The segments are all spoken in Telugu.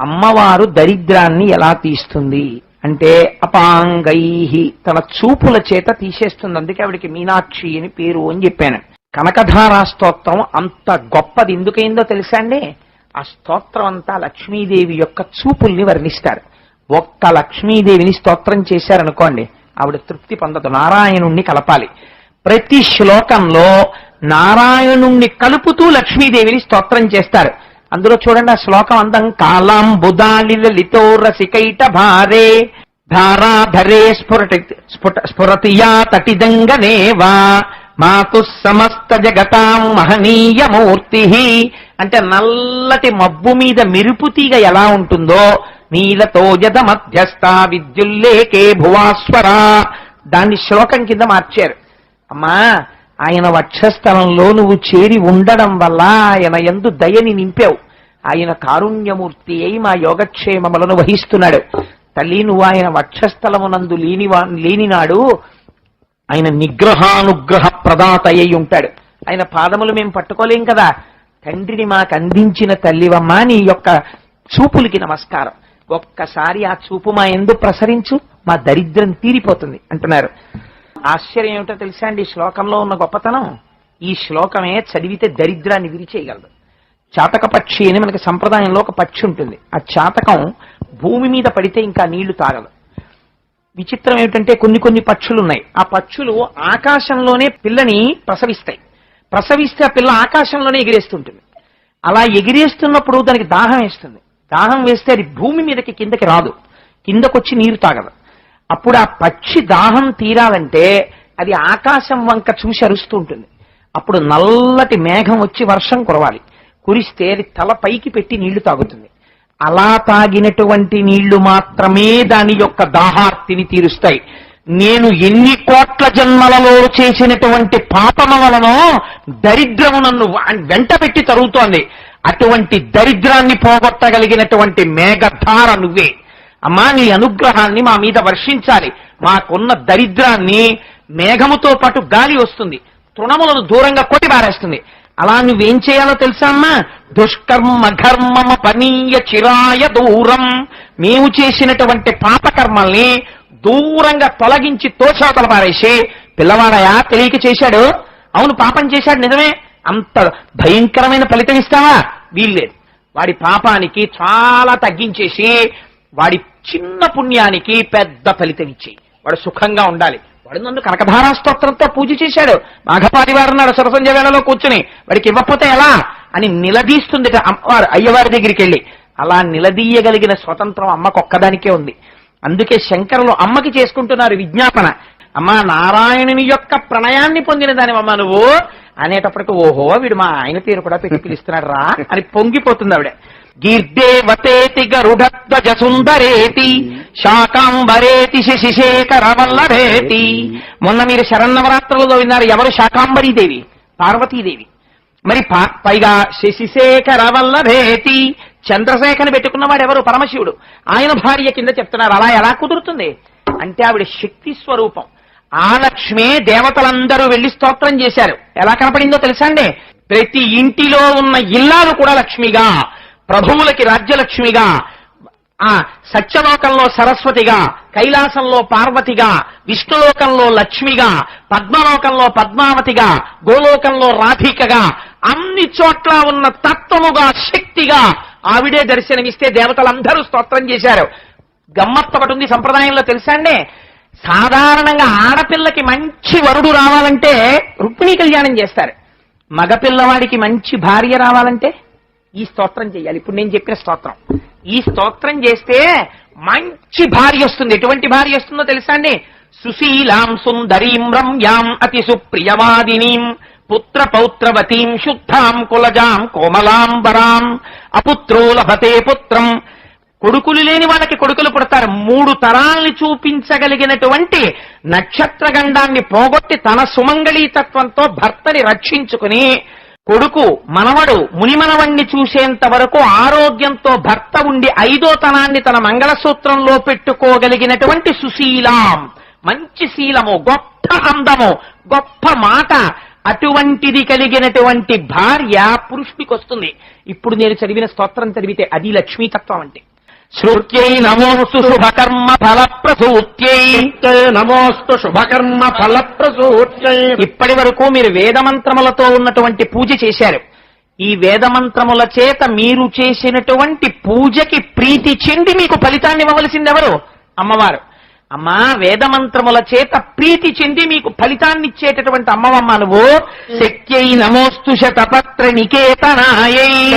అమ్మవారు దరిద్రాన్ని ఎలా తీస్తుంది? అంటే అపాంగై తన చూపుల చేత తీసేస్తుంది. అందుకే ఆవిడికి మీనాక్షి అని పేరు అని చెప్పాను. కనకధారా స్తోత్రం అంత గొప్పది. ఎందుకైందో తెలుసా అండి? ఆ స్తోత్రం అంతా లక్ష్మీదేవి యొక్క చూపుల్ని వర్ణిస్తారు. ఒక్క లక్ష్మీదేవిని స్తోత్రం చేశారనుకోండి ఆవిడ తృప్తి పొందదు. నారాయణుణ్ణి కలపాలి. ప్రతి శ్లోకంలో నారాయణుణ్ణి కలుపుతూ లక్ష్మీదేవిని స్తోత్రం చేస్తారు. అందులో చూడండి ఆ శ్లోకం అందం కాలం బుధాలి రసికైట భారే ధారాధరే స్ఫురటి స్ఫుట స్ఫురతియా తటిదంగనేవా మాతు సమస్త జగతాం మహనీయ మూర్తి. అంటే నల్లటి మబ్బు మీద మెరుపు తీగ ఎలా ఉంటుందో నీలతో జద మధ్యస్థ విద్యుల్లేకే భువాస్వరా. దాన్ని శ్లోకం కింద మార్చారు. అమ్మా ఆయన వక్షస్థలంలో నువ్వు చేరి ఉండడం వల్ల ఆయన ఎందు దయని నింపావు. ఆయన కారుణ్యమూర్తి అయి మా యోగక్షేమములను వహిస్తున్నాడు. తల్లి నువ్వు ఆయన వక్షస్థలమునందు లేనివా లేనినాడు. ఆయన నిగ్రహానుగ్రహ ప్రదాత అయి ఉంటాడు. ఆయన పాదములు మేము పట్టుకోలేం కదా. తండ్రిని మాకు అందించిన తల్లివమ్మా నీ యొక్క చూపులకి నమస్కారం. ఒక్కసారి ఆ చూపు మా ఎందు ప్రసరించు మా దరిద్రం తీరిపోతుంది అంటున్నారు. ఆశ్చర్యం ఏమిటో తెలుసా అండి? ఈ శ్లోకంలో ఉన్న గొప్పతనం ఈ శ్లోకమే చదివితే దరిద్రాన్ని విరిచేయగలదు. చాతక పక్షి అని మనకి సంప్రదాయంలో ఒక పక్షి ఉంటుంది. ఆ చాతకం భూమి మీద పడితే ఇంకా నీళ్ళు తాగదు. విచిత్రం ఏమిటంటే కొన్ని కొన్ని పక్షులు ఉన్నాయి ఆ పక్షులు ఆకాశంలోనే పిల్లని ప్రసవిస్తాయి. ప్రసవిస్తే ఆ పిల్ల ఆకాశంలోనే ఎగిరేస్తుంటుంది. అలా ఎగిరేస్తున్నప్పుడు దానికి దాహం వేస్తుంది. దాహం వేస్తే అది భూమి మీదకి కిందకి రాదు. కిందకొచ్చి నీరు తాగదు. అప్పుడు ఆ పక్షి దాహం తీరాలంటే అది ఆకాశం వంక చూసి అరుస్తూ ఉంటుంది. అప్పుడు నల్లటి మేఘం వచ్చి వర్షం కురవాలి. కురిస్తే అది తల పైకి పెట్టి నీళ్ళు తాగుతుంది. అలా తాగినటువంటి నీళ్ళు మాత్రమే దాని యొక్క దాహార్తిని తీరుస్తాయి. నేను ఎన్ని కోట్ల జన్మలలో చేసినటువంటి పాపమ వలనో దరిద్రము నన్ను వెంట పెట్టి తరుగుతోంది. అటువంటి దరిద్రాన్ని పోగొట్టగలిగినటువంటి మేఘధార నువ్వే. అమ్మా నీ అనుగ్రహాన్ని మా మీద వర్షించాలి. మాకున్న దరిద్రాన్ని మేఘముతో పాటు గాలి వస్తుంది. తృణములను దూరంగా కొట్టి పారేస్తుంది. అలా నువ్వేం చేయాలో తెలుసా అమ్మా? దుష్కర్మ ఘర్మమ పనీయ చిరాయ దూరం. మేము చేసినటువంటి పాపకర్మల్ని దూరంగా తొలగించి తోచాతల పారేసి. పిల్లవాడయా తెలియక చేశాడు. అవును పాపం చేశాడు నిజమే. అంత భయంకరమైన ఫలితం ఇస్తావా? వీల్లేదు. వాడి పాపానికి చాలా తగ్గించేసి వాడి చిన్న పుణ్యానికి పెద్ద ఫలితం ఇచ్చి వాడు సుఖంగా ఉండాలి. వాడు నన్ను కనకధారా స్తోత్రంతో పూజ చేశాడు. మాఘపాదివారు నాడు సరసంజ వేళలో కూర్చుని వాడికి ఇవ్వకపోతే ఎలా? అని నిలదీస్తుంది అమ్మవారు అయ్యవారి దగ్గరికి వెళ్ళి అలా నిలదీయగలిగిన స్వతంత్రం అమ్మకు ఒక్కదానికే ఉంది. అందుకే శంకరులు అమ్మకి చేసుకుంటున్నారు విజ్ఞాపన. అమ్మా నారాయణుని యొక్క ప్రణయాన్ని పొందిన దానివమ్మ నువ్వు అనేటప్పటికి ఓహో వీడు మా ఆయన పేరు కూడా పెట్టి పిలుస్తున్నాడు రా అని పొంగిపోతుంది ఆవిడ. గీర్దేవతేతి గరుడధ్వజ సుందరేతి శాకాంబరేతి శశిశేఖర వల్లభేతి మొన్న మీరు శరన్నవరాత్రులలో విన్నారు ఎవరు శాకాంబరీదేవి? పార్వతీదేవి. మరి పా- పైగా శశిశేఖర వల్లభేతి చంద్రశేఖని పెట్టుకున్నవాడు ఎవరు? పరమశివుడు. ఆయన భార్య కింద చెప్తున్నారు అలా ఎలా కుదురుతుంది? అంటే ఆవిడ శక్తి స్వరూపం. ఆ లక్ష్మే దేవతలందరూ వెళ్ళి స్తోత్రం చేశారు. ఎలా కనపడిందో తెలుసా అండి? ప్రతి ఇంటిలో ఉన్న ఇల్లాలు కూడా లక్ష్మిగా. ప్రభువులకి రాజ్యలక్ష్మిగా ఆ సత్యలోకంలో సరస్వతిగా కైలాసంలో పార్వతిగా విష్ణులోకంలో లక్ష్మిగా పద్మలోకంలో పద్మావతిగా గోలోకంలో రాధికగా అన్ని చోట్ల ఉన్న తత్వముగా శక్తిగా ఆవిడే దర్శనమిస్తే దేవతలందరూ స్తోత్రం చేశారు. గమ్మత్తు ఒకటి ఉంది సంప్రదాయంలో తెలుసా అండి? సాధారణంగా ఆడపిల్లకి మంచి వరుడు రావాలంటే రుక్మిణీ కళ్యాణం చేస్తారు. మగపిల్లవాడికి మంచి భార్య రావాలంటే ఈ స్తోత్రం చేయాలి. ఇప్పుడు నేను చెప్పిన స్తోత్రం. ఈ స్తోత్రం చేస్తే మంచి భార్య వస్తుంది. ఎటువంటి భార్య వస్తుందో తెలుసా అండి? సుశీలాం సుందరీం రమ్యాం అతి సుప్రియవాదినీం పుత్ర పౌత్రవతీం శుద్ధాం కులజాం కోమలాంబరాం అపుత్రో లభతే పుత్రం. కొడుకులు లేని వాళ్ళకి కొడుకులు పుడతారు. మూడు తరాల్ని చూపించగలిగినటువంటి నక్షత్ర గండాన్ని పోగొట్టి తన సుమంగళీతత్వంతో భర్తని రక్షించుకుని కొడుకు మనవడు మునిమనవణ్ణి చూసేంత వరకు ఆరోగ్యంతో భర్త ఉండి ఐదో తనాన్ని తన మంగళసూత్రంలో పెట్టుకోగలిగినటువంటి సుశీలాం. మంచి శీలము గొప్ప అందము గొప్ప మాట. అటువంటిది కలిగినటువంటి భార్య పురుషుడికి వస్తుంది. ఇప్పుడు నేను చదివిన స్తోత్రం చదివితే అది లక్ష్మీతత్వం అంటే. శృత్యై నమోస్తు శుభకర్మ ఫలప్రసూత్యై నమోస్తు శుభకర్మ ఫలప్రసూత్యై ఇప్పటి వరకు మీరు వేదమంత్రములతో ఉన్నటువంటి పూజ చేశారు. ఈ వేదమంత్రముల చేత మీరు చేసినటువంటి పూజకి ప్రీతి చెంది మీకు ఫలితాన్ని ఇవ్వవలసింది ఎవరు అమ్మవారు. అమ్మా వేదమంత్రముల చేత ప్రీతి చెంది మీకు ఫలితాన్ని ఇచ్చేటటువంటి అమ్మవమ్మ నువ్వు. శక్త్యై నమోస్తు శతపత్ర నికేతనాయై.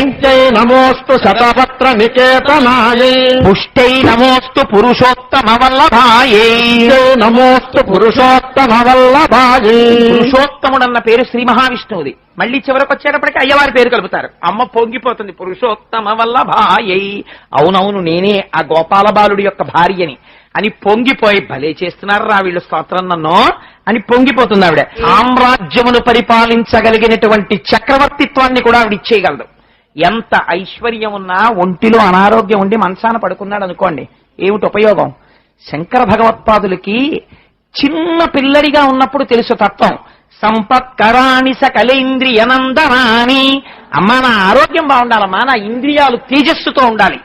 నమోస్తు శతపత్ర నికేతనాయై. పుష్టై నమోస్తు పురుషోత్తమ వల్లభాయై నమోస్తు పురుషోత్తమ వల్లభాయై పురుషోత్తముడన్న పేరు శ్రీ మహావిష్ణువుది. మళ్ళీ చివరికి వచ్చేటప్పటికి అయ్యవారి పేరు కలుపుతారు. అమ్మ పొంగిపోతుంది. పురుషోత్తమ వల్ల భాయై అవునవును నేనే ఆ గోపాల బాలుడి యొక్క భార్యని. అని పొంగిపోయి భలే చేస్తున్నారా వీళ్ళు స్తోత్రం నన్ను? అని పొంగిపోతుంది ఆవిడ. సామ్రాజ్యమును పరిపాలించగలిగినటువంటి చక్రవర్తిత్వాన్ని కూడా ఆవిడ ఇచ్చేయగలదు. ఎంత ఐశ్వర్యం ఉన్నా ఒంటిలో అనారోగ్యం ఉండి మనసాన పడుకున్నాడు అనుకోండి. ఏమిటి ఉపయోగం? శంకర భగవత్పాదులకి చిన్న పిల్లడిగా ఉన్నప్పుడు తెలుసు తత్వం. సంపత్కరాణి సకలేంద్రియనందనాని అమ్మా నా ఆరోగ్యం బాగుండాలమ్మా నా ఇంద్రియాలు తేజస్సుతో ఉండాలి.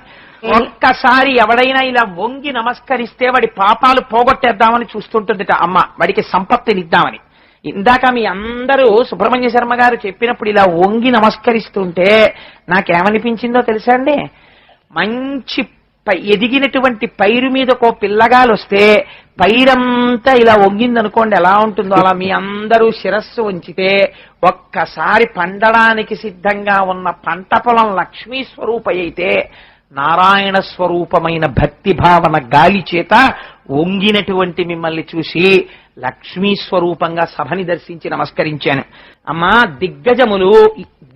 ఒక్కసారి ఎవడైనా ఇలా వంగి నమస్కరిస్తే వాడి పాపాలు పోగొట్టేద్దామని చూస్తుంటుందిట అమ్మ. వాడికి సంపత్తినిద్దామని ఇందాక మీ అందరూ సుబ్రహ్మణ్య శర్మ గారు చెప్పినప్పుడు ఇలా వంగి నమస్కరిస్తుంటే నాకేమనిపించిందో తెలుసా అండి? మంచి పై- ఎదిగినటువంటి పైరు మీద ఒక పిల్లగాలు వస్తే పైరంతా ఇలా వంగిందనుకోండి ఎలా ఉంటుందో? అలా మీ అందరూ శిరస్సు ఉంచితే ఒక్కసారి పండడానికి సిద్ధంగా ఉన్న పంట పొలం లక్ష్మీ స్వరూప అయితే నారాయణ స్వరూపమైన భక్తి భావన గాలి చేత వంగినటువంటి మిమ్మల్ని చూసి లక్ష్మీ స్వరూపంగా సభని దర్శించి నమస్కరించాను. అమ్మా దిగ్గజములు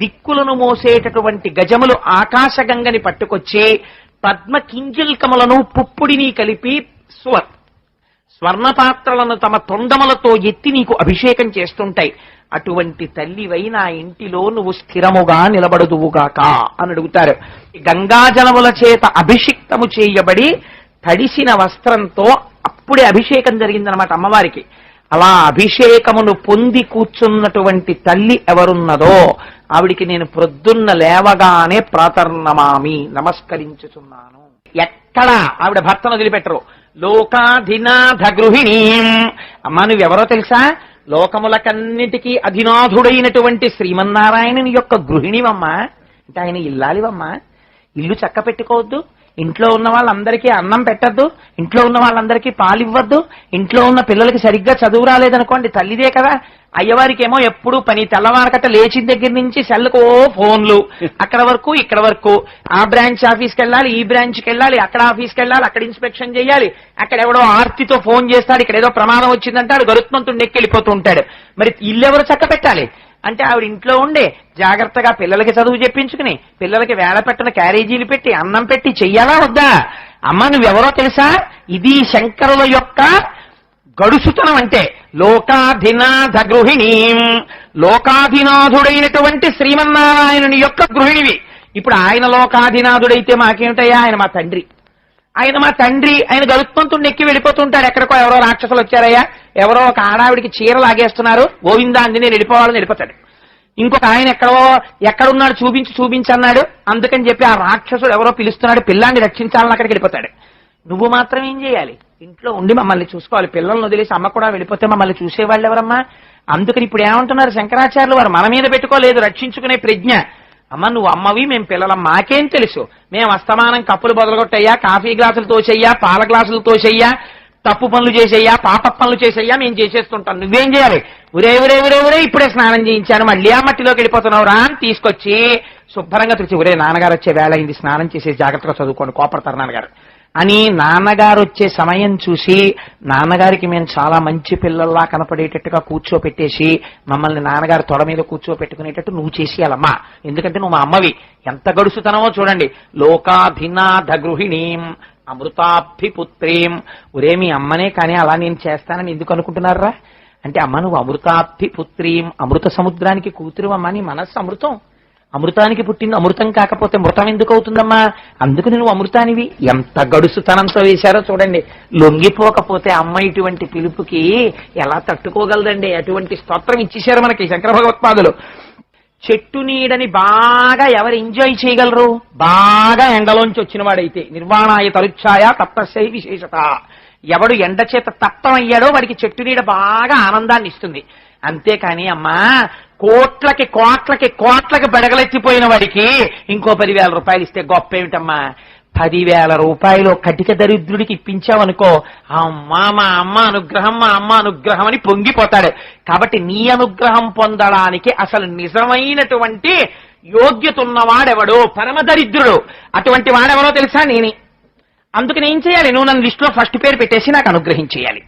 దిక్కులను మోసేటటువంటి గజములు ఆకాశగంగని పట్టుకొచ్చి పద్మ కింజిల్కములను పుప్పుడిని కలిపి స్వర్ స్వర్ణపాత్రలను తమ తొండములతో ఎత్తి నీకు అభిషేకం చేస్తుంటాయి. అటువంటి తల్లివై నా ఇంటిలో నువ్వు స్థిరముగా నిలబడుదువుగాక అని అడుగుతారు. గంగాజలముల చేత అభిషిక్తము చేయబడి తడిసిన వస్త్రంతో అప్పుడే అభిషేకం జరిగిందనమాట అమ్మవారికి. అలా అభిషేకమును పొంది కూర్చున్నటువంటి తల్లి ఎవరున్నదో ఆవిడికి నేను ప్రొద్దున్న లేవగానే ప్రాతర్నమామి నమస్కరించుచున్నాను. ఎక్కడ ఆవిడ భర్తను వదిలిపెట్టరు. లోకాధినాథ గృహిణీ అమ్మా నువ్వెవరో తెలుసా? లోకములకన్నిటికీ అధినాథుడైనటువంటి శ్రీమన్నారాయణుని యొక్క గృహిణివమ్మా. అంటే ఆయన ఇల్లాలివమ్మా. ఇల్లు చక్క పెట్టుకోవద్దు ఇంట్లో ఉన్న వాళ్ళందరికీ అన్నం పెట్టద్దు ఇంట్లో ఉన్న వాళ్ళందరికీ పాలు ఇవ్వద్దు ఇంట్లో ఉన్న పిల్లలకి సరిగ్గా చదువు రాలేదనుకోండి తల్లిదే కదా. అయ్యవారికి ఏమో ఎప్పుడు పని తెల్లవారకట లేచిన దగ్గర నుంచి సెల్లుకో ఫోన్లు. అక్కడ వరకు ఇక్కడ వరకు. ఆ బ్రాంచ్ ఆఫీస్కి వెళ్ళాలి ఈ బ్రాంచ్కి వెళ్ళాలి అక్కడ ఆఫీస్కి వెళ్ళాలి అక్కడ ఇన్స్పెక్షన్ చేయాలి. అక్కడ ఎవడో ఆర్తితో ఫోన్ చేస్తాడు ఇక్కడ ఏదో ప్రమాదం వచ్చిందంటాడు గరుత్మంతుడు నెక్కి వెళ్ళిపోతూ ఉంటాడు. మరి ఇల్లు ఎవరు చక్క పెట్టాలి అంటే ఆవిడ ఇంట్లో ఉండే జాగ్రత్తగా పిల్లలకి చదువు చెప్పించుకుని పిల్లలకి వేళ పెట్టిన క్యారేజీలు పెట్టి అన్నం పెట్టి చెయ్యాలా వద్దా? అమ్మ నువ్వెవరో తెలుసా? ఇది శంకరుల యొక్క గడుసుతనం అంటే లోకాధినాథ గృహిణి. లోకాధినాథుడైనటువంటి శ్రీమన్నారాయణుని యొక్క గృహిణివి. ఇప్పుడు ఆయన లోకాధినాథుడైతే మాకేమిటయ్యా? ఆయన మా తండ్రి. ఆయన మా తండ్రి ఆయన గరుత్మంతుడిని ఎక్కి వెళ్ళిపోతుంటాడు. ఎక్కడికో ఎవరో రాక్షసులు వచ్చారయ్యా. ఎవరో ఒక ఆడావిడికి చీర లాగేస్తున్నారు. గోవిందా అంది నేను వెళ్ళిపోవాలని వెళ్ళిపోతాడు. ఇంకొక ఆయన ఎక్కడో ఎక్కడున్నాడు చూపించి చూపించన్నాడు అందుకని చెప్పి ఆ రాక్షసుడు ఎవరో పిలుస్తున్నాడు. పిల్లాన్ని రక్షించాలని అక్కడికి వెళ్ళిపోతాడు. నువ్వు మాత్రం ఏం చేయాలి? ఇంట్లో ఉండి మమ్మల్ని చూసుకోవాలి. పిల్లల్ని వదిలేసి అమ్మ కూడా వెళ్ళిపోతే మమ్మల్ని చూసేవాళ్ళు ఎవరమ్మా? అందుకని ఇప్పుడు ఏమంటున్నారు శంకరాచార్యులు వారు? మన మీద పెట్టుకోలేదు. రక్షించుకునే ప్రజ్ఞ. అమ్మ నువ్వు అమ్మవి మేము పిల్లలం. మాకేం తెలుసు? మేము అస్తమానం కప్పులు బొదలగొట్టయ్యా కాఫీ గ్లాసులు తోచెయ్యా పాల గ్లాసులు తోచెయ్యా తప్పు పనులు చేసేయ్యా పాప పనులు చేసేయ్యా మేము చేసేస్తుంటాం. నువ్వేం చేయాలి? ఉరే ఉరే ఉరే ఉరే ఇప్పుడే స్నానం చేయించాను మళ్ళీ ఆ మట్టిలోకి వెళ్ళిపోతున్నావు రా అని తీసుకొచ్చి శుభ్రంగా తెచ్చి ఉరే నాన్నగారు వచ్చే వేళ అయింది స్నానం చేసి జాగ్రత్తగా చదువుకోండి కోపడతారు నాన్నగారు. అని నాన్నగారు వచ్చే సమయం చూసి నాన్నగారికి మేము చాలా మంచి పిల్లల్లా కనపడేటట్టుగా కూర్చోపెట్టేసి మమ్మల్ని నాన్నగారు తొడ మీద కూర్చోపెట్టుకునేటట్టు నువ్వు చేసేయాలమ్మా. ఎందుకంటే నువ్వు మా అమ్మవి. ఎంత గడుసుతనమో చూడండి. లోకాధినాథ గృహిణీం అమృతాభిపుత్రీం. ఒరే మీ అమ్మనే కానీ అలా నేను చేస్తానని ఎందుకు అనుకుంటున్నారా? అంటే అమ్మ నువ్వు అమృతాభిపుత్రీం. అమృత సముద్రానికి కూతురు అమ్మ నీ మనస్సు అమృతం. అమృతానికి పుట్టింది అమృతం కాకపోతే మృతం ఎందుకు అవుతుందమ్మా? అందుకు నువ్వు అమృతానివి. ఎంత గడుసుతనంతో వేశారో చూడండి. లొంగిపోకపోతే అమ్మ ఇటువంటి పిలుపుకి ఎలా తట్టుకోగలదండి? అటువంటి స్తోత్రం ఇచ్చేశారు మనకి శంకర భగవత్పాదులు. చెట్టు నీడని బాగా ఎవరు ఎంజాయ్ చేయగలరు? బాగా ఎండలోంచి వచ్చిన వాడైతే నిర్వాణాయ తరుచ్ఛాయ తప్తశై విశేషత. ఎవడు ఎండ చేత తప్తమయ్యాడో వాడికి చెట్టు నీడ బాగా ఆనందాన్ని ఇస్తుంది. అంతేకాని అమ్మా కోట్లకి కోట్లకి కోట్లకి బెడగలెత్తిపోయిన వాడికి ఇంకో పదివేల రూపాయలు ఇస్తే గొప్ప ఏమిటమ్మా పదివేల రూపాయలు కటిక దరిద్రుడికి ఇప్పించావనుకో అమ్మా మా అమ్మ అనుగ్రహం మా అమ్మ అనుగ్రహం అని పొంగిపోతాడు. కాబట్టి నీ అనుగ్రహం పొందడానికి అసలు నిజమైనటువంటి యోగ్యత ఉన్నవాడెవడు? పరమ దరిద్రుడు. అటువంటి వాడెవడో తెలుసా నేనే? అందుకని ఏం చేయాలి? నువ్వు నన్ను లిస్టులో ఫస్ట్ పేరు పెట్టేసి నాకు అనుగ్రహించేయాలి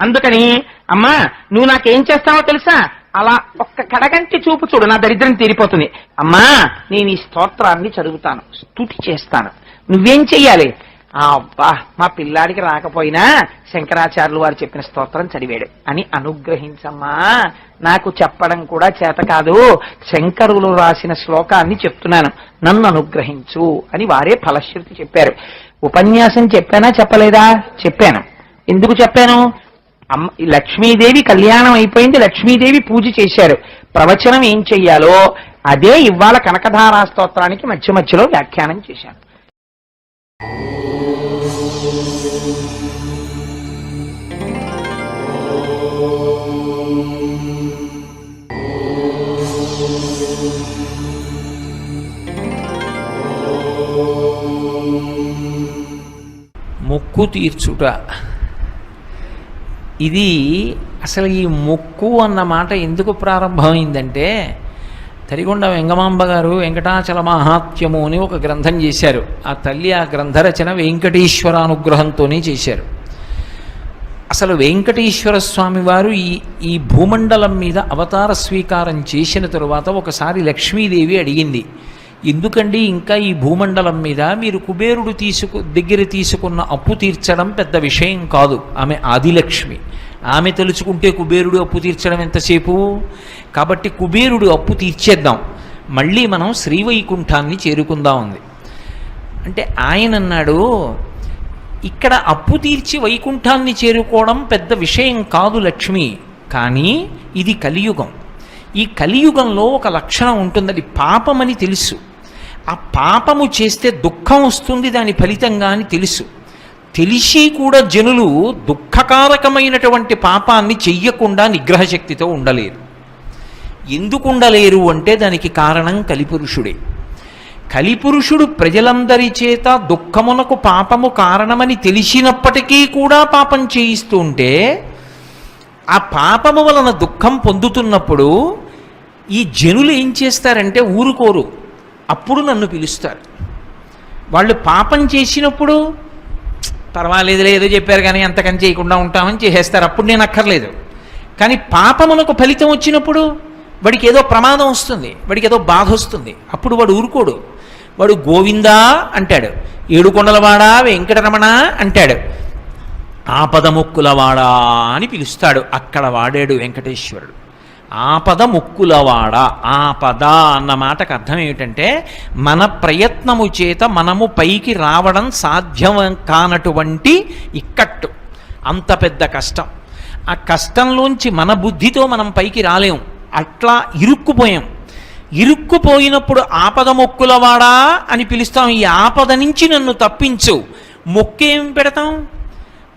అందుకని అమ్మా నువ్వు నాకేం చేస్తావో తెలుసా? అలా ఒక్క కడగంటి చూపు చూడు నా దరిద్రం తీరిపోతుంది. అమ్మా నేను ఈ స్తోత్రాన్ని చదువుతాను స్తుతి చేస్తాను. నువ్వేం చెయ్యాలి? ఆ, అబ్బా మా పిల్లాడికి రాకపోయినా శంకరాచార్యులు వారు చెప్పిన స్తోత్రం చదివాడు అని అనుగ్రహించమ్మా. నాకు చెప్పడం కూడా చేత కాదు. శంకరులు రాసిన శ్లోకాన్ని చెప్తున్నాను. నన్ను అనుగ్రహించు అని వారే ఫలశ్రుతి చెప్పారు. ఉపన్యాసం చెప్పానా చెప్పలేదా? చెప్పాను. ఎందుకు చెప్పాను? అమ్మ ఈ లక్ష్మీదేవి కళ్యాణం అయిపోయింది. లక్ష్మీదేవి పూజ చేశారు. ప్రవచనం ఏం చెయ్యాలో అదే ఇవాళ కనకధారా స్తోత్రానికి మధ్య మధ్యలో వ్యాఖ్యానం చేశాను. మొక్కు తీర్చుట. ఇది అసలు ఈ మొక్కు అన్న మాట ఎందుకు ప్రారంభమైందంటే తరిగొండ వెంగమాంబ గారు వెంకటాచల మహాత్యము అని ఒక గ్రంథం చేశారు. ఆ తల్లి ఆ గ్రంథ రచన అనుగ్రహంతోనే చేశారు. అసలు వెంకటేశ్వర స్వామి వారు ఈ ఈ భూమండలం మీద అవతార స్వీకారం చేసిన తరువాత ఒకసారి లక్ష్మీదేవి అడిగింది ఎందుకండి ఇంకా ఈ భూమండలం మీద మీరు కుబేరుడు తీసుకు దగ్గర తీసుకున్న అప్పు తీర్చడం పెద్ద విషయం కాదు. ఆమె ఆదిలక్ష్మి. ఆమె తలుచుకుంటే కుబేరుడు అప్పు తీర్చడం ఎంతసేపు? కాబట్టి కుబేరుడు అప్పు తీర్చేద్దాం. మళ్ళీ మనం శ్రీవైకుంఠాన్ని చేరుకుందాం ఉంది అంటే ఆయన అన్నాడు ఇక్కడ అప్పు తీర్చి వైకుంఠాన్ని చేరుకోవడం పెద్ద విషయం కాదు లక్ష్మి కానీ ఇది కలియుగం. ఈ కలియుగంలో ఒక లక్షణం ఉంటుంది అది పాపమని తెలుసు. ఆ పాపము చేస్తే దుఃఖం వస్తుంది దాని ఫలితంగా అని తెలుసు. తెలిసి కూడా జనులు దుఃఖకారకమైనటువంటి పాపాన్ని చెయ్యకుండా నిగ్రహశక్తితో ఉండలేరు. ఎందుకు ఉండలేరు అంటే దానికి కారణం కలిపురుషుడే. కలిపురుషుడు ప్రజలందరి చేత దుఃఖమునకు పాపము కారణమని తెలిసినప్పటికీ కూడా పాపం చేయిస్తూ ఉంటే ఆ పాపము వలన దుఃఖం పొందుతున్నప్పుడు ఈ జనులు ఏం చేస్తారంటే ఊరుకోరు. అప్పుడు నన్ను పిలుస్తారు. వాళ్ళు పాపం చేసినప్పుడు పర్వాలేదులే ఏదో చెప్పారు కానీ అంతకని చేయకుండా ఉంటామని చేసేస్తారు. అప్పుడు నేను అక్కర్లేదు. కానీ పాపమునకు ఫలితం వచ్చినప్పుడు వాడికి ఏదో ప్రమాదం వస్తుంది వాడికి ఏదో బాధ వస్తుంది. అప్పుడు వాడు ఊరుకోడు. వాడు గోవిందా అంటాడు. ఏడుకొండలవాడా వెంకటరమణ అంటాడు. ఆపద ముక్కులవాడా అని పిలుస్తాడు. అక్కడ వాడాడు వెంకటేశ్వరుడు. ఆపద ముక్కులవాడ ఆపద అన్న మాటకు అర్థం ఏమిటంటే మన ప్రయత్నము చేత మనము పైకి రావడం సాధ్యం కానటువంటి ఇక్కట్టు. అంత పెద్ద కష్టం. ఆ కష్టంలోంచి మన బుద్ధితో మనం పైకి రాలేం అట్లా ఇరుక్కుపోయాం. ఇరుక్కుపోయినప్పుడు ఆపద మొక్కులవాడా అని పిలుస్తాం. ఈ ఆపద నుంచి నన్ను తప్పించు. మొక్కేం పెడతాం?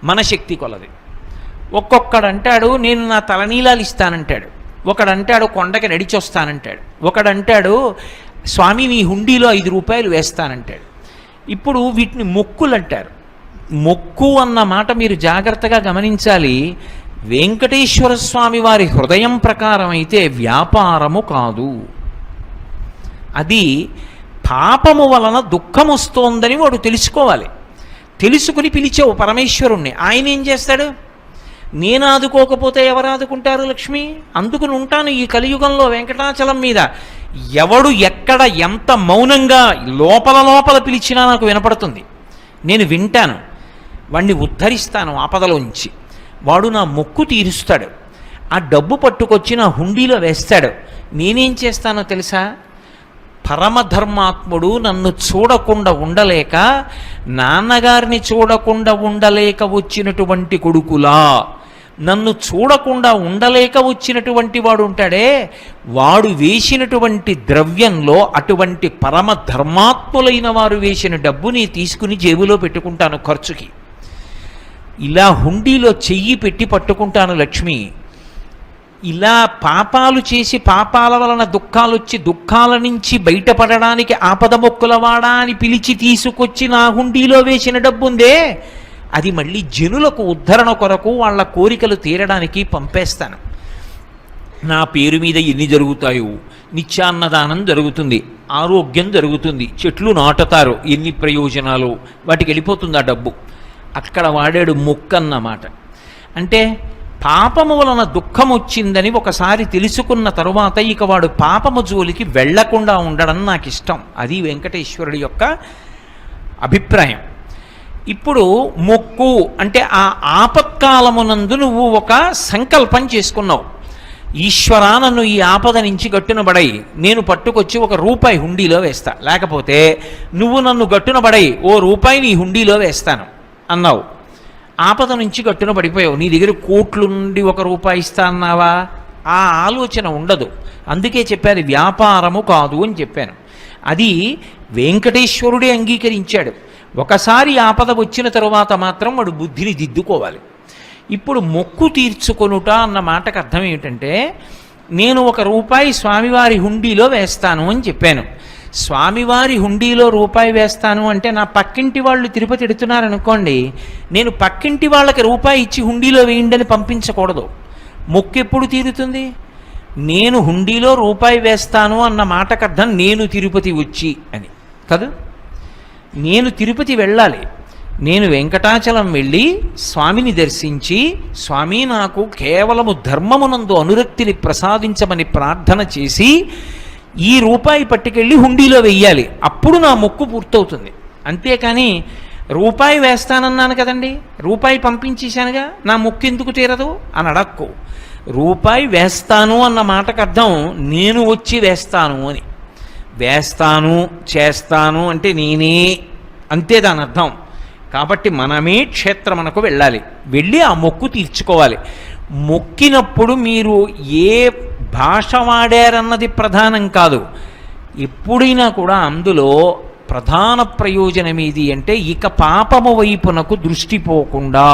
మన శక్తి కొలది. ఒక్కొక్కడంటాడు నేను నా తలనీలాలు ఇస్తానంటాడు. ఒకడంటాడు కొండకి నడిచొస్తానంటాడు. ఒకడంటాడు స్వామి మీ హుండీలో ఐదు రూపాయలు వేస్తానంటాడు. ఇప్పుడు వీటిని మొక్కులు అంటారు మొక్కు అన్న మాట మీరు జాగ్రత్తగా గమనించాలి. వెంకటేశ్వర స్వామి వారి హృదయం ప్రకారం అయితే వ్యాపారము కాదు. అది పాపము వలన దుఃఖం వస్తోందని వాడు తెలుసుకోవాలి. తెలుసుకుని పిలిచావు పరమేశ్వరుణ్ణి. ఆయన ఏం చేస్తాడు? నేను ఆదుకోకపోతే ఎవరు ఆదుకుంటారు లక్ష్మి? అందుకుని ఉంటాను ఈ కలియుగంలో వెంకటాచలం మీద. ఎవడు ఎక్కడ ఎంత మౌనంగా లోపల లోపల పిలిచినా నాకు వినపడుతుంది. నేను వింటాను. వాణ్ణి ఉద్ధరిస్తాను ఆపదలోంచి. వాడు నా మొక్కు తీరుస్తాడు. ఆ డబ్బు పట్టుకొచ్చి నా హుండీలో వేస్తాడు. నేనేం చేస్తానో తెలుసా? పరమధర్మాత్ముడు నన్ను చూడకుండా ఉండలేక నాన్నగారిని చూడకుండా ఉండలేక వచ్చినటువంటి కొడుకులా నన్ను చూడకుండా ఉండలేక వచ్చినటువంటి వాడు ఉంటాడే. వాడు వేసినటువంటి ద్రవ్యంలో అటువంటి పరమ ధర్మాత్ములైన వారు వేసిన డబ్బుని తీసుకుని జేబులో పెట్టుకుంటాను ఖర్చుకి. ఇలా హుండీలో చెయ్యి పెట్టి పట్టుకుంటాను లక్ష్మి. ఇలా పాపాలు చేసి పాపాల వలన దుఃఖాలు వచ్చి దుఃఖాల నుంచి బయటపడడానికి ఆపద మొక్కులవాడా అని పిలిచి తీసుకొచ్చి నా హుండీలో వేసిన డబ్బుందే. అది మళ్ళీ జనులకు ఉద్ధరణ కొరకు వాళ్ళ కోరికలు తీరడానికి పంపేస్తాను. నా పేరు మీద ఎన్ని జరుగుతాయో నిత్యాన్నదానం జరుగుతుంది ఆరోగ్యం జరుగుతుంది చెట్లు నాటుతారు ఎన్ని ప్రయోజనాలు వాటికి వెళ్ళిపోతుంది ఆ డబ్బు. అక్కడ వాడాడు మొక్కన్నమాట. అంటే పాపము వలన దుఃఖం వచ్చిందని ఒకసారి తెలుసుకున్న తరువాత ఇక వాడు పాపము జోలికి వెళ్ళకుండా ఉండడం నాకు ఇష్టం అది వెంకటేశ్వరుడి యొక్క అభిప్రాయం. ఇప్పుడు మొక్కు అంటే ఆ ఆపత్కాలమునందు నువ్వు ఒక సంకల్పం చేసుకున్నావు. ఈశ్వరా నన్ను ఈ ఆపద నుంచి గట్టున బడై నేను పట్టుకొచ్చి ఒక రూపాయి హుండీలో వేస్తా. లేకపోతే నువ్వు నన్ను గట్టున బడై ఓ రూపాయి నీ హుండీలో వేస్తాను అన్నావు. ఆపద నుంచి గట్టున పడిపోయావు నీ దగ్గర కోట్లు నుండి ఒక రూపాయి ఇస్తా అన్నావా? ఆ ఆలోచన ఉండదు. అందుకే చెప్పాను వ్యాపారము కాదు అని చెప్పాను. అది వెంకటేశ్వరుడే అంగీకరించాడు. ఒకసారి ఆపద వచ్చిన తరువాత మాత్రం వాడు బుద్ధిని దిద్దుకోవాలి. ఇప్పుడు మొక్కు తీర్చుకొనుట అన్న మాటకు అర్థం ఏమిటంటే నేను ఒక రూపాయి స్వామివారి హుండీలో వేస్తాను అని చెప్పాను. స్వామివారి హుండీలో రూపాయి వేస్తాను అంటే నా పక్కింటి వాళ్ళు తిరుపతి ఎడుతున్నారనుకోండి నేను పక్కింటి వాళ్ళకి రూపాయి ఇచ్చి హుండీలో వేయండి అని పంపించకూడదు. మొక్కు ఎప్పుడు తీరుతుంది? నేను హుండీలో రూపాయి వేస్తాను అన్న మాటకు అర్థం నేను తిరుపతి వచ్చి అని. కదా? నేను తిరుపతి వెళ్ళాలి. నేను వెంకటాచలం వెళ్ళి స్వామిని దర్శించి స్వామి నాకు కేవలము ధర్మమునందు అనురక్తిని ప్రసాదించమని ప్రార్థన చేసి ఈ రూపాయి పట్టుకెళ్ళి హుండీలో వెయ్యాలి. అప్పుడు నా మొక్కు పూర్తవుతుంది. అంతేకాని రూపాయి వేస్తానన్నాను కదండి. రూపాయి పంపించేశానుగా. నా మొక్కు ఎందుకు తీరదు? అని అడక్కు. రూపాయి వేస్తాను అన్న మాటకు అర్థం నేను వచ్చి వేస్తాను అని. వేస్తాను చేస్తాను అంటే నేనే అంతే దాని అర్థం. కాబట్టి మనమే క్షేత్రమునకు వెళ్ళాలి. వెళ్ళి ఆ మొక్కు తీర్చుకోవాలి. మొక్కినప్పుడు మీరు ఏ భాష వాడారన్నది ప్రధానం కాదు. ఎప్పుడైనా కూడా అందులో ప్రధాన ప్రయోజనం ఏది అంటే ఇక పాపము వైపునకు దృష్టి పోకుండా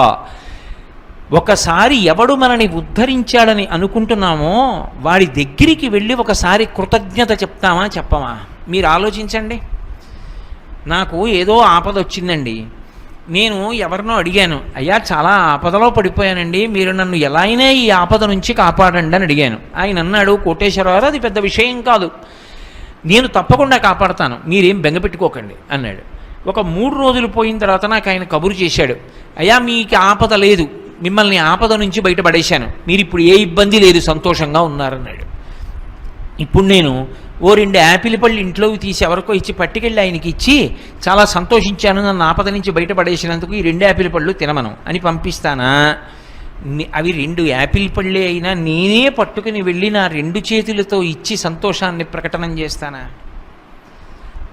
ఒకసారి ఎవడు మనని ఉద్ధరించాడని అనుకుంటున్నామో వాడి దగ్గరికి వెళ్ళి ఒకసారి కృతజ్ఞత చెప్తామా చెప్పమా? మీరు ఆలోచించండి. నాకు ఏదో ఆపద వచ్చిందండి. నేను ఎవరినో అడిగాను. అయ్యా చాలా ఆపదలో పడిపోయానండి. మీరు నన్ను ఎలా అయినా ఈ ఆపద నుంచి కాపాడండి అని అడిగాను. ఆయన అన్నాడు కోటేశ్వరరావు అది పెద్ద విషయం కాదు. నేను తప్పకుండా కాపాడతాను. మీరేం బెంగపెట్టుకోకండి అన్నాడు. ఒక మూడు రోజులు పోయిన తర్వాత నాకు ఆయన కబురు చేశాడు. అయ్యా మీకు ఆపద లేదు. మిమ్మల్ని ఆపద నుంచి బయటపడేశాను. మీరు ఇప్పుడు ఏ ఇబ్బంది లేదు సంతోషంగా ఉన్నారన్నాడు. ఇప్పుడు నేను ఓ రెండు యాపిల్ పళ్ళు ఇంట్లోకి తీసి ఎవరికో ఇచ్చి పట్టుకెళ్ళి ఆయనకి ఇచ్చి చాలా సంతోషించాను నన్ను ఆపద నుంచి బయటపడేసినందుకు ఈ రెండు యాపిల్ పళ్ళు తినమను అని పంపిస్తానా? అవి రెండు యాపిల్ పళ్ళే అయినా నేనే పట్టుకుని వెళ్ళి నా రెండు చేతులతో ఇచ్చి సంతోషాన్ని ప్రకటన చేస్తానా?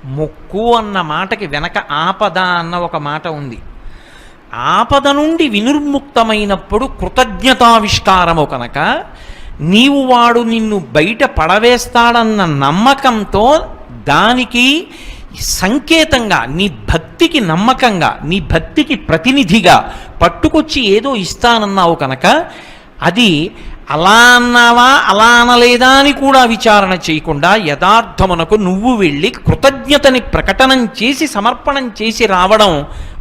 మొక్కు అన్న మాటకి వెనక ఆపద అన్న ఒక మాట ఉంది. ఆపద నుండి వినిర్ముక్తమైనప్పుడు కృతజ్ఞతావిష్కారము కనుక నీవు వాడు నిన్ను బయట పడవేస్తాడన్న నమ్మకంతో దానికి సంకేతంగా నీ భక్తికి నమ్మకంగా నీ భక్తికి ప్రతినిధిగా పట్టుకొచ్చి ఏదో ఇస్తానన్నావు కనుక అది అలా అన్నావా అలా అనలేదా అని కూడా విచారణ చేయకుండా యథార్థమునకు నువ్వు వెళ్ళి కృతజ్ఞతని ప్రకటనం చేసి సమర్పణం చేసి రావడం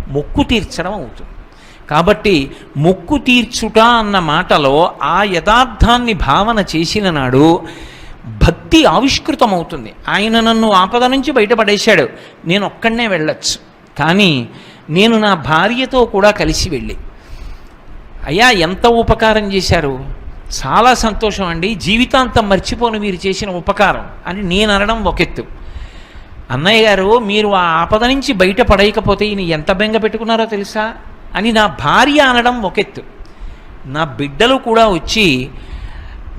మొక్కు తీర్చడం అవుతుంది. కాబట్టి మొక్కు తీర్చుట అన్న మాటలో ఆ యథార్థాన్ని భావన చేసిన నాడు భక్తి ఆవిష్కృతమవుతుంది. ఆయన నన్ను ఆపద నుంచి బయటపడేశాడు. నేను ఒక్కడనే వెళ్ళొచ్చు. కానీ నేను నా భార్యతో కూడా కలిసి వెళ్ళి అయ్యా ఎంత ఉపకారం చేశారు? చాలా సంతోషం అండి. జీవితాంతం మర్చిపోను మీరు చేసిన ఉపకారం అని నేను అనడం ఒకెత్తు అన్నయ్య గారు మీరు ఆ ఆపద నుంచి బయట పడేయకపోతే ఈయన ఎంత బెంగ పెట్టుకున్నారో తెలుసా? అని నా భార్య అనడం ఒకెత్తు నా బిడ్డలు కూడా వచ్చి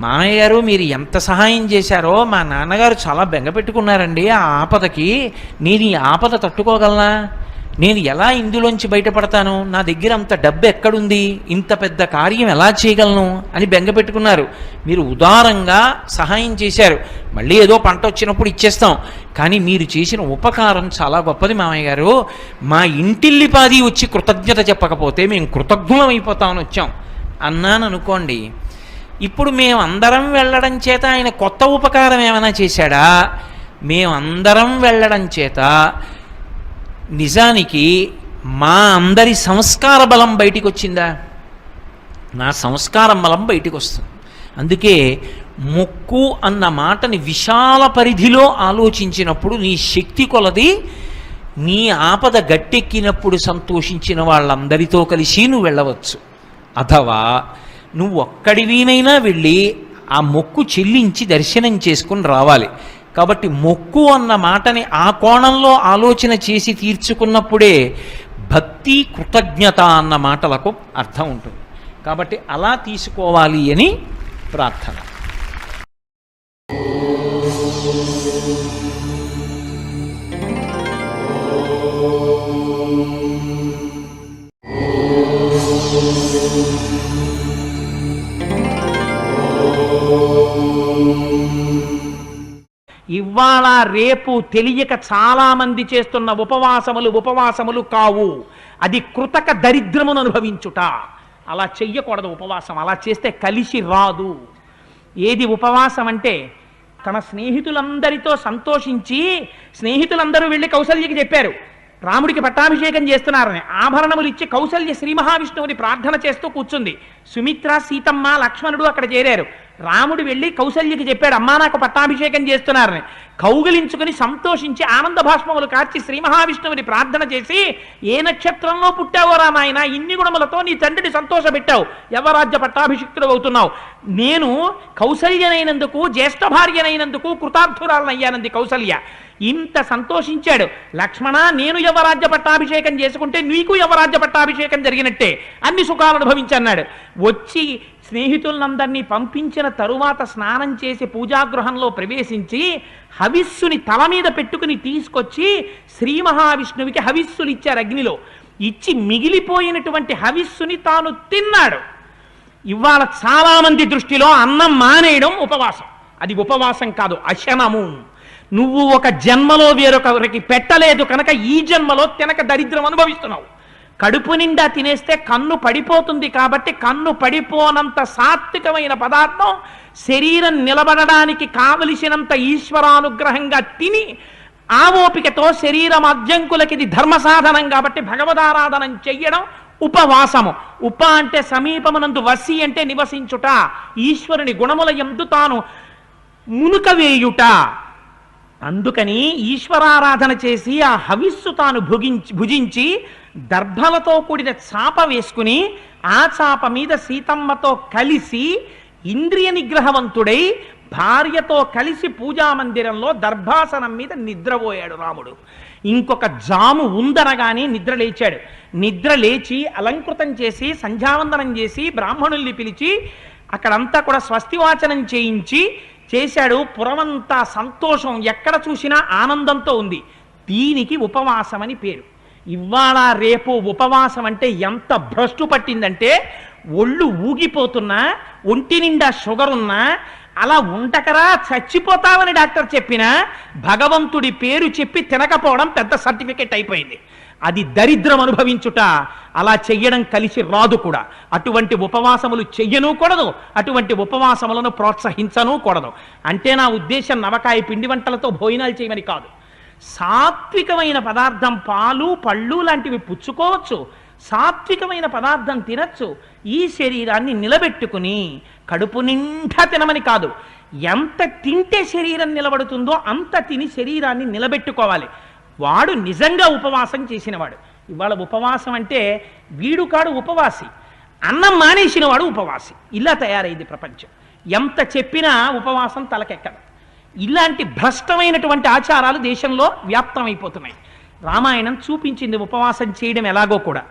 మామయ్య గారు మీరు ఎంత సహాయం చేశారో మా నాన్నగారు చాలా బెంగ పెట్టుకున్నారండి ఆ ఆపదకి. నేను ఈ ఆపద తట్టుకోగలనా? నేను ఎలా ఇందులోంచి బయటపడతాను? నా దగ్గర అంత డబ్బు ఎక్కడుంది? ఇంత పెద్ద కార్యం ఎలా చేయగలను? అని బెంగపెట్టుకున్నారు మీరు ఉదారంగా సహాయం చేశారు. మళ్ళీ ఏదో పంట వచ్చినప్పుడు ఇచ్చేస్తాం. కానీ మీరు చేసిన ఉపకారం చాలా గొప్పది మామయ్య గారు. మా ఇంటిల్లిపాది వచ్చి కృతజ్ఞత చెప్పకపోతే మేము కృతజ్ఞమైపోతామని వచ్చాం. అన్నాను అనుకోండి. ఇప్పుడు మేమందరం వెళ్ళడం చేత ఆయన కొత్త ఉపకారం ఏమైనా చేశాడా? మేమందరం వెళ్ళడం చేత నిజానికి మా అందరి సంస్కార బలం బయటికి వచ్చిందా నా సంస్కారం బలం బయటికి వస్తుంది అందుకే మొక్కు అన్న మాటని విశాల పరిధిలో ఆలోచించినప్పుడు నీ శక్తి కొలది నీ ఆపద గట్టెక్కినప్పుడు సంతోషించిన వాళ్ళందరితో కలిసి నువ్వు వెళ్ళవచ్చు. అథవా నువ్వు ఒక్కడివినైనా వెళ్ళి ఆ మొక్కు చెల్లించి దర్శనం చేసుకుని రావాలి. కాబట్టి మొక్కు అన్న మాటని ఆ కోణంలో ఆలోచన చేసి తీర్చుకున్నప్పుడే భక్తి కృతజ్ఞత అన్న మాటలకు అర్థం ఉంటుంది. కాబట్టి అలా తీసుకోవాలి అని ప్రార్థన. ఇవాళ రేపు తెలియక చాలామంది చేస్తున్న ఉపవాసములు ఉపవాసములు కావు. అది కృతక దరిద్రమును అనుభవించుట. అలా చెయ్యకూడదు ఉపవాసం. అలా చేస్తే కలిసి రాదు. ఏది ఉపవాసం అంటే తన స్నేహితులందరితో సంతోషించి స్నేహితులందరూ వెళ్ళి కౌసల్యకి చెప్పారు. రాముడికి పట్టాభిషేకం చేస్తున్నారని. ఆభరణములు ఇచ్చి కౌసల్య శ్రీ మహావిష్ణువుని ప్రార్థన చేస్తూ కూర్చుంది. సుమిత్ర సీతమ్మ లక్ష్మణుడు అక్కడ చేరారు. రాముడు వెళ్ళి కౌసల్యకి చెప్పాడు అమ్మా నాకు పట్టాభిషేకం చేస్తున్నారని. కౌగిలించుకుని సంతోషించి ఆనంద భాష్మములు కార్చి శ్రీ మహావిష్ణువుని ప్రార్థన చేసి ఏ నక్షత్రంలో పుట్టావో రామాయన ఇన్ని గుణములతో నీ తండ్రిని సంతోషపెట్టావు యవరాజ్య పట్టాభిషిక్తుడు అవుతున్నావు. నేను కౌసల్యనైనందుకు జ్యేష్ఠ భార్యనైనందుకు కృతార్థురాలనయ్యానంది కౌసల్య ఇంత సంతోషించాడు. లక్ష్మణ నేను యవరాజ్య పట్టాభిషేకం చేసుకుంటే నీకు యవరాజ్య పట్టాభిషేకం జరిగినట్టే. అన్ని సుఖాలు అనుభవించన్నాడు. వచ్చి స్నేహితులందరినీ పంపించిన తరువాత స్నానం చేసి పూజాగృహంలో ప్రవేశించి హవిస్సుని తల మీద పెట్టుకుని తీసుకొచ్చి శ్రీ మహావిష్ణువుకి హవిస్సులు ఇచ్చారు అగ్నిలో. ఇచ్చి మిగిలిపోయినటువంటి హవిస్సుని తాను తిన్నాడు. ఇవాళ చాలామంది దృష్టిలో అన్నం మానేయడం ఉపవాసం. అది ఉపవాసం కాదు అశనము. నువ్వు ఒక జన్మలో వేరొకరికి పెట్టలేదు కనుక ఈ జన్మలో తినక దరిద్రం అనుభవిస్తున్నావు. కడుపు నిండా తినేస్తే కన్ను పడిపోతుంది కాబట్టి కన్ను పడిపోనంత సాత్వికమైన పదార్థం శరీరం నిలబడడానికి కావలసినంత ఈశ్వరానుగ్రహంగా తిని ఆ ఓపికతో శరీరం అర్జంకులకి ఇది ధర్మ సాధనం కాబట్టి భగవదారాధనం చెయ్యడం ఉపవాసము. ఉప అంటే సమీపమునందు వసి అంటే నివసించుట. ఈశ్వరుని గుణముల ఎందు తాను మునుక వేయుట అందుకని ఈశ్వరారాధన చేసి ఆ హవిస్సు తాను భుగించి భుజించి దర్భలతో కూడిన చాప వేసుకుని ఆ చాప మీద సీతమ్మతో కలిసి ఇంద్రియ నిగ్రహవంతుడై భార్యతో కలిసి పూజా మందిరంలో దర్భాసనం మీద నిద్రపోయాడు రాముడు. ఇంకొక జాము ఉందనగానే నిద్ర లేచాడు. నిద్ర లేచి అలంకృతం చేసి సంధ్యావందనం చేసి బ్రాహ్మణుల్ని పిలిచి అక్కడంతా కూడా స్వస్తివాచనం చేయించి చేశాడు పురమంతా సంతోషం ఎక్కడ చూసినా ఆనందంతో ఉంది. దీనికి ఉపవాసం అని పేరు. ఇవాళ రేపు ఉపవాసం అంటే ఎంత భ్రష్టు పట్టిందంటే ఒళ్ళు ఊగిపోతున్నా ఒంటి నిండా షుగర్ ఉన్నా అలా ఉండకరా చచ్చిపోతావని డాక్టర్ చెప్పినా భగవంతుడి పేరు చెప్పి తినకపోవడం పెద్ద సర్టిఫికెట్ అయిపోయింది. అది దరిద్రం అనుభవించుట అలా చెయ్యడం కలిసి రాదు కూడా. అటువంటి ఉపవాసములు చెయ్యను కూడదు అటువంటి ఉపవాసములను ప్రోత్సహించను కూడదు. అంటే నా ఉద్దేశం నవకాయ పిండి వంటలతో భోజనాలు చేయమని కాదు. సాత్వికమైన పదార్థం పాలు పళ్ళు లాంటివి పుచ్చుకోవచ్చు. సాత్వికమైన పదార్థం తినచ్చు. ఈ శరీరాన్ని నిలబెట్టుకుని కడుపు నిండా తినమని కాదు. ఎంత తింటే శరీరం నిలబడుతుందో అంత తిని శరీరాన్ని నిలబెట్టుకోవాలి. వాడు నిజంగా ఉపవాసం చేసినవాడు. ఇవాళ ఉపవాసం అంటే వీడు కాడు ఉపవాసి అన్నం మానేసిన వాడు ఉపవాసి. ఇలా తయారైంది ప్రపంచం. ఎంత చెప్పినా ఉపవాసం తలకెక్కదు. ఇలాంటి భ్రష్టమైనటువంటి ఆచారాలు దేశంలో వ్యాప్తమైపోతున్నాయి. రామాయణం చూపించింది ఉపవాసం చేయడం ఎలాగో కూడా.